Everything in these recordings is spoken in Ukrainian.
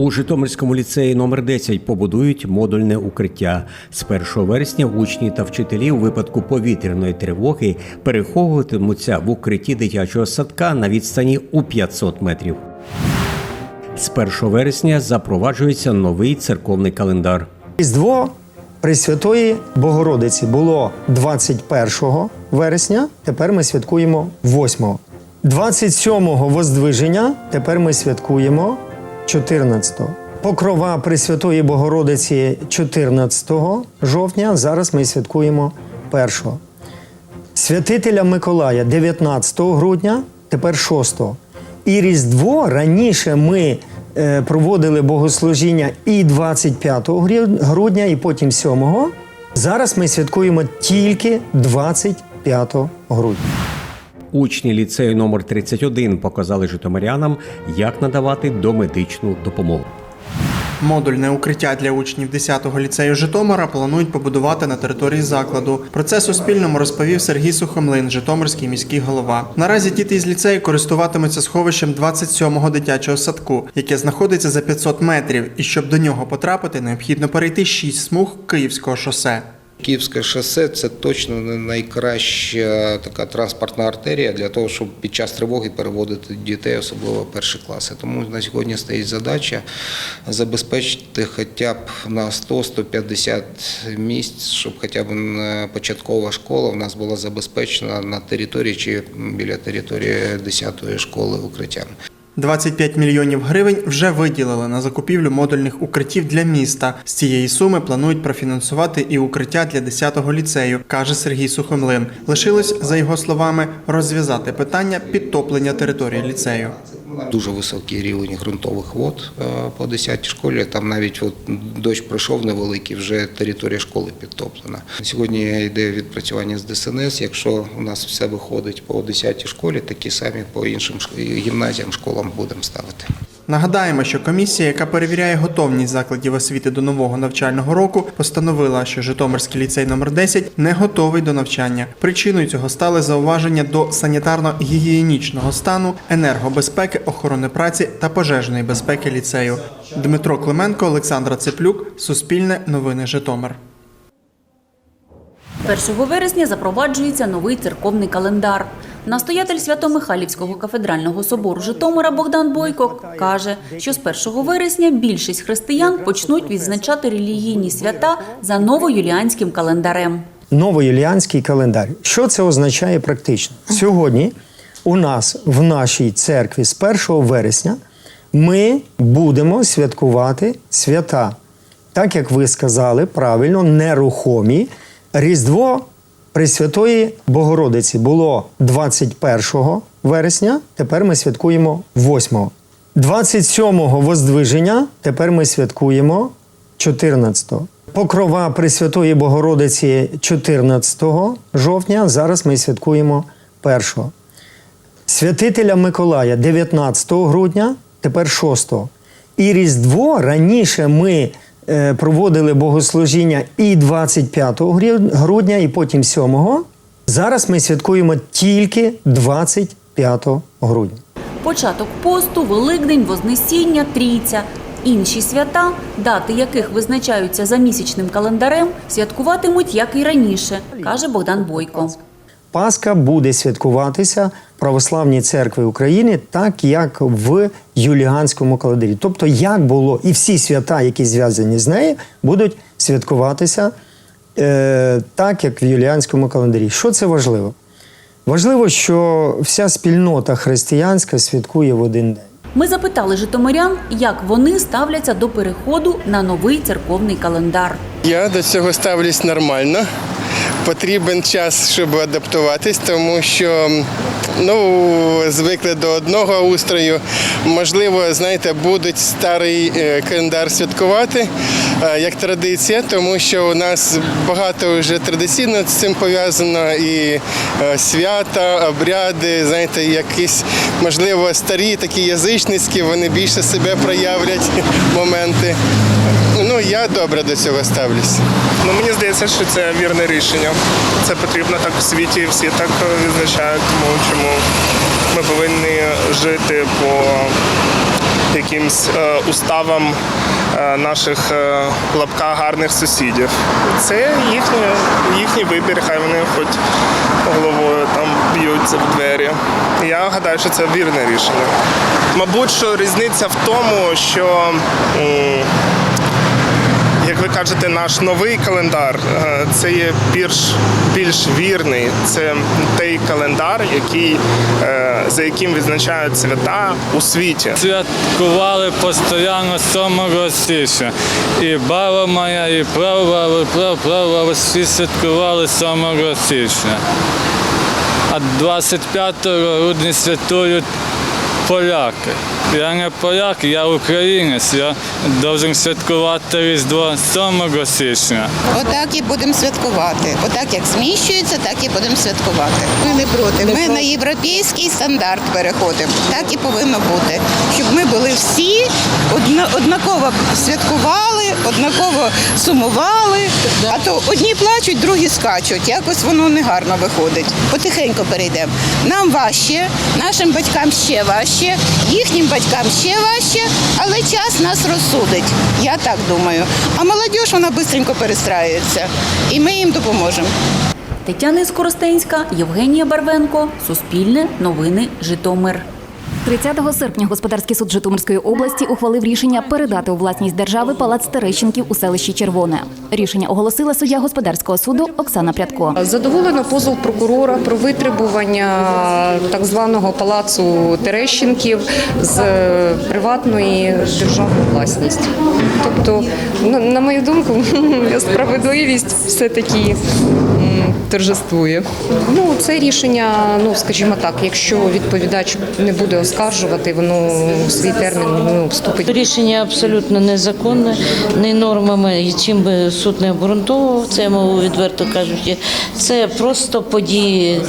У Житомирському ліцеї номер 10 побудують модульне укриття. З 1 вересня учні та вчителі у випадку повітряної тривоги переховуватимуться в укритті дитячого садка на відстані у 500 метрів. З 1 вересня запроваджується новий церковний календар. Різдво Пресвятої Богородиці було 21 вересня, тепер ми святкуємо 8. 27-го Воздвиження, тепер ми святкуємо 14. Покрова Пресвятої Богородиці 14 жовтня, зараз ми святкуємо 1. Святителя Миколая 19 грудня, тепер 6. І Різдво раніше ми е, проводили богослужіння і 25 грудня, і потім 7. Зараз ми святкуємо тільки 25 грудня. Учні ліцею номер 31 показали житомирянам, як надавати домедичну допомогу. Модульне укриття для учнів 10-го ліцею Житомира планують побудувати на території закладу. Про це Суспільному розповів Сергій Сухомлин, Житомирський міський голова. Наразі діти із ліцею користуватимуться сховищем 27-го дитячого садку, яке знаходиться за 500 метрів. І щоб до нього потрапити, необхідно перейти 6 смуг Київського шосе. Київське шосе це точно не найкраща така транспортна артерія для того, щоб під час тривоги переводити дітей, особливо перші класи. Тому на сьогодні стоїть задача забезпечити хоча б на 100-150 місць, щоб хоча б початкова школа в нас була забезпечена на території чи біля території 10-ї школи укриттям. 25 мільйонів гривень вже виділили на закупівлю модульних укриттів для міста. З цієї суми планують профінансувати і укриття для 10-го ліцею, каже Сергій Сухомлин. Лишилось, за його словами, розв'язати питання підтоплення території ліцею. Дуже високий рівень ґрунтових вод е, по 10 школі. Там навіть от дощ пройшов невеликий, вже територія школи підтоплена. Сьогодні йде відпрацювання з ДСНС. Якщо у нас все виходить по 10 школі, такі самі по іншим гімназіям, школам будемо ставити. Нагадаємо, що комісія, яка перевіряє готовність закладів освіти до нового навчального року, постановила, що Житомирський ліцей номер 10 не готовий до навчання. Причиною цього стали зауваження до санітарно-гігієнічного стану, енергобезпеки, охорони праці та пожежної безпеки ліцею. Дмитро Клименко, Олександра Цеплюк, Суспільне новини Житомир. 1 вересня запроваджується новий церковний календар. Настоятель Свято-Михайлівського кафедрального собору Житомира Богдан Бойко каже, що з 1 вересня більшість християн почнуть відзначати релігійні свята за новоюліанським календарем. Новоюліанський календар. Що це означає практично? Сьогодні у нас в нашій церкві з 1 вересня ми будемо святкувати свята. Так як ви сказали правильно, нерухомі. Різдво Пресвятої Богородиці було 21 вересня, тепер ми святкуємо 8. 27-го Воздвиження, тепер ми святкуємо 14-го. Покрова Пресвятої Богородиці 14 жовтня, зараз ми святкуємо 1. Святителя Миколая 19 грудня, тепер 6. І Різдво раніше ми проводили богослужіння і 25 грі- грудня, і потім 7. Зараз ми святкуємо тільки 25 грудня. Початок посту, Великдень, Вознесіння, Трійця. Інші свята, дати яких визначаються за місячним календарем, святкуватимуть як і раніше, каже Богдан Бойко. Пасха буде святкуватися Православній церкві України так, як в Юліанському календарі. Тобто, як було, і всі свята, які зв'язані з нею, будуть святкуватися е, так, як в Юліанському календарі. Що це важливо? Важливо, що вся спільнота християнська святкує в один день. Ми запитали житомирян, як вони ставляться до переходу на новий церковний календар. Я до цього ставлюсь нормально. Потрібен час, щоб адаптуватись, тому що ну, звикли до одного устрою. Можливо, знаєте, будуть старий е, календар святкувати е, як традиція, тому що у нас багато вже традиційно з цим пов'язано і е, свята, обряди, знаєте, якісь, можливо, старі такі язичницькі, вони більше себе проявлять моменти. Я добре до цього ставлюсь. Ну мені здається, що це вірне рішення. Це потрібно так в світі, всі так е, відзначають, тому чому ми повинні жити по якимсь е, уставам е, наших е, в лапках гарних сусідів. Це їхній, їхній вибір, хай вони хоч головою там б'ються в двері. Я гадаю, що це вірне рішення. Мабуть, що різниця в тому, що. м, ви кажете, наш новий календар е, це є більш, більш вірний. Це той календар, який, е, за яким відзначають свята у світі. святкували постійно 7 січня. І баба моя, і прабаба, прабаба, всі святкували 7 січня. А 25 грудня святкують поляки. Я не поляк, я українець. Я повинен святкувати Різдво 7 січня. Отак і будемо святкувати. Отак як зміщується, так і будемо святкувати. Ми не проти. Ми на європейський стандарт переходимо. Так і повинно бути. Щоб ми були всі однаково святкували, однаково сумували. А то одні плачуть, другі скачуть. Якось воно негарно виходить. Потихеньку перейдемо. Нам важче, нашим батькам ще важче, їхнім батькам ще важче, але час нас розсудить. Я так думаю. А молодь, вона швидко перестраюється. І ми їм допоможемо. Тетяна Скоростенська, Євгенія Барвенко, Суспільне, Новини, Житомир. 30 серпня господарський суд Житомирської області ухвалив рішення передати у власність держави палац Терещенків у селищі Червоне. Рішення оголосила суддя господарського суду Оксана Прядко. Задоволено позов прокурора про витребування так званого палацу Терещенків з приватної державної власності. Тобто, на, на мою думку, справедливість все-таки м, торжествує. Ну, це рішення, ну скажімо так, якщо відповідач не буде оскаржувати, воно в свій термін ну, вступить. Рішення абсолютно незаконне, не нормами, і чим би суд не обґрунтовував, це я мову відверто кажучи. Це просто події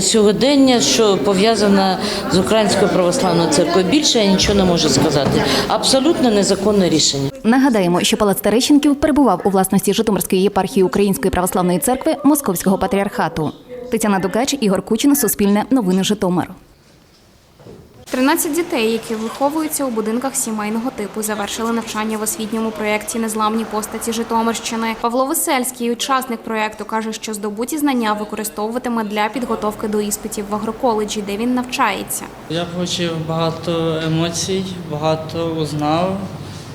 сьогодення, що пов'язана з Українською православною церквою. Більше я нічого не можу сказати. Абсолютно незаконне рішення. Нагадаємо, що палац Терещенків перебував у власності Житомирської єпархії Української православної церкви Московського патріархату. Тетяна Дугач, Ігор Кучин, Суспільне, Новини Житомир. 13 дітей, які виховуються у будинках сімейного типу, завершили навчання в освітньому проєкті Незламні постаті Житомирщини. Павло Весельський, учасник проєкту, каже, що здобуті знання використовуватиме для підготовки до іспитів в агроколеджі, де він навчається. Я отримав багато емоцій, багато узнав,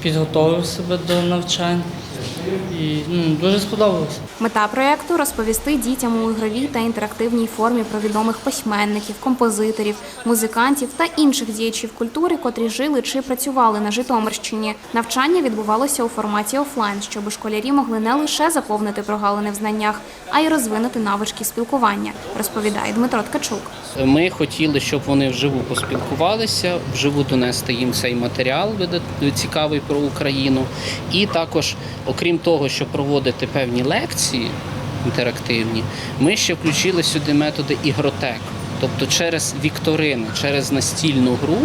підготовив себе до навчань і ну, дуже сподобалося. Мета проєкту розповісти дітям у ігровій та інтерактивній формі про відомих письменників, композиторів, музикантів та інших діячів культури, котрі жили чи працювали на Житомирщині. Навчання відбувалося у форматі офлайн, щоб школярі могли не лише заповнити прогалини в знаннях, а й розвинути навички спілкування, розповідає Дмитро Ткачук. Ми хотіли, щоб вони вживу поспілкувалися, вживу донести їм цей матеріал цікавий про Україну. І також, окрім того, щоб проводити певні лекції інтерактивні, ми ще включили сюди методи ігротек. Тобто через вікторини, через настільну гру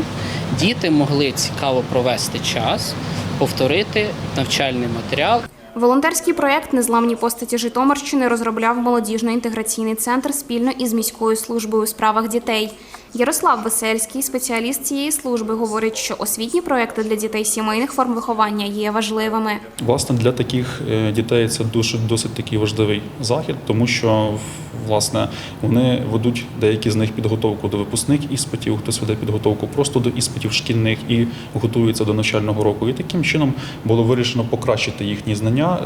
діти могли цікаво провести час, повторити навчальний матеріал Волонтерський проєкт Незламні постаті Житомирщини розробляв молодіжно-інтеграційний центр спільно із міською службою у справах дітей. Ярослав Весельський, спеціаліст цієї служби, говорить, що освітні проєкти для дітей сімейних форм виховання є важливими. Власне, для таких е, дітей це дуже досить такий важливий захід, тому що власне вони ведуть деякі з них підготовку до випускних іспитів, хтось веде підготовку просто до іспитів шкільних і готується до навчального року. І таким чином було вирішено покращити їхні знання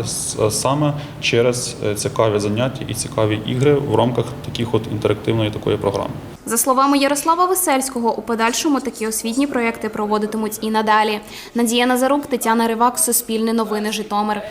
саме через е, цікаві заняття і цікаві ігри в рамках таких от інтерактивної такої програми. За словами Ярослава Весельського, у подальшому такі освітні проекти проводитимуть і надалі. Надія Назарук, Тетяна Ривак, Суспільне новини, Житомир.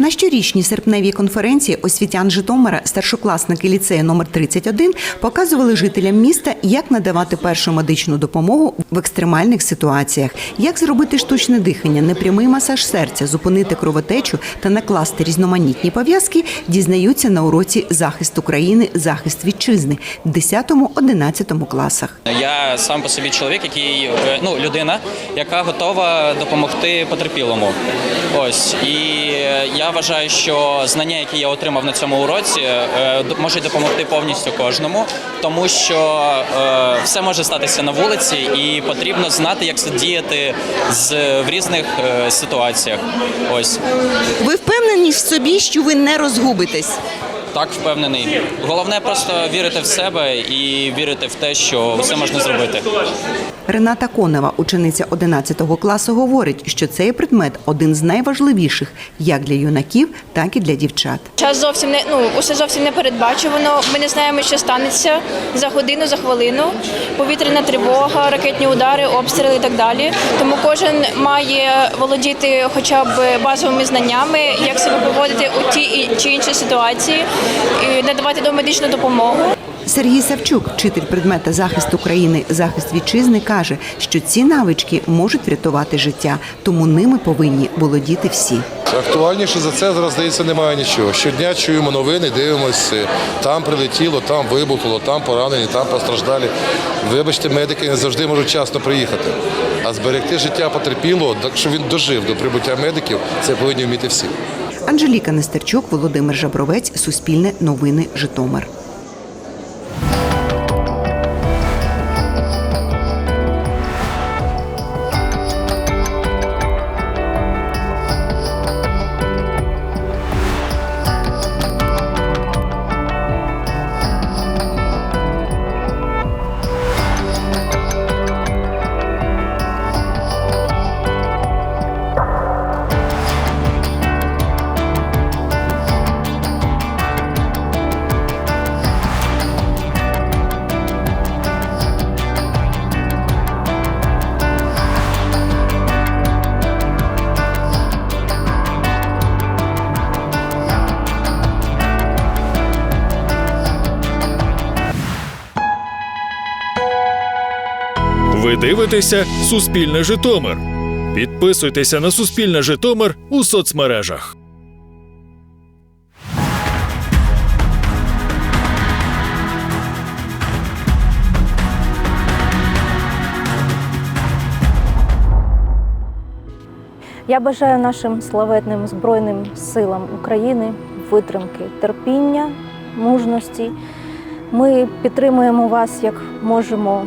На щорічній серпневій конференції освітян Житомира, старшокласники ліцею номер 31 показували жителям міста, як надавати першу медичну допомогу в екстремальних ситуаціях, як зробити штучне дихання, непрямий масаж серця, зупинити кровотечу та накласти різноманітні пов'язки, дізнаються на уроці захист України, захист вітчизни в 10-11 класах. Я сам по собі чоловік, який е, ну людина, яка готова допомогти потерпілому. Ось і я Вважаю, що знання, які я отримав на цьому уроці, е, можуть допомогти повністю кожному, тому що е, все може статися на вулиці, і потрібно знати, як діяти з в різних е, ситуаціях. Ось Ви впевнені в собі, що ви не розгубитесь? Так впевнений. Головне просто вірити в себе і вірити в те, що все можна зробити. Рената Конова, учениця 11 класу, говорить, що цей предмет один з найважливіших як для юнаків, так і для дівчат. Час зовсім не ну усе зовсім не передбачувано. Ми не знаємо, що станеться за годину, за хвилину. Повітряна тривога, ракетні удари, обстріли і так далі. Тому кожен має володіти хоча б базовими знаннями, як себе поводити у тій чи іншій ситуації, і надавати домедичну допомогу. Сергій Савчук, вчитель предмета захист України, захист вітчизни, каже, що ці навички можуть врятувати життя, тому ними повинні володіти всі. Актуальніше за це зараз здається немає нічого. Щодня чуємо новини, дивимося, там прилетіло, там вибухнуло, там поранені, там постраждалі. Вибачте, медики не завжди можуть вчасно приїхати. А зберегти життя потерпілого, так що він дожив до прибуття медиків, це повинні вміти всі. Анжеліка Нестерчук, Володимир Жабровець, Суспільне новини, Житомир. Дивитеся Суспільне Житомир. Підписуйтеся на Суспільне Житомир у соцмережах. Я бажаю нашим славетним Збройним силам України витримки, терпіння, мужності. Ми підтримуємо вас як можемо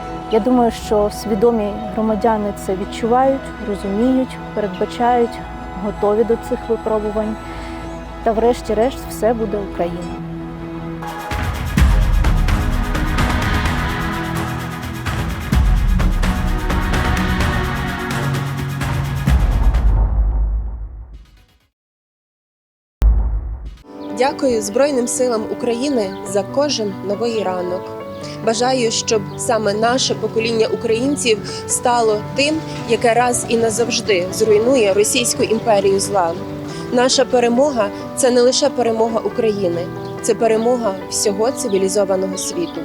Я думаю, що свідомі громадяни це відчувають, розуміють, передбачають, готові до цих випробувань. Та врешті-решт все буде Україна. Дякую Збройним силам України за кожен новий ранок. Бажаю, щоб саме наше покоління українців стало тим, яке раз і назавжди зруйнує Російську імперію зла. Наша перемога це не лише перемога України, це перемога всього цивілізованого світу.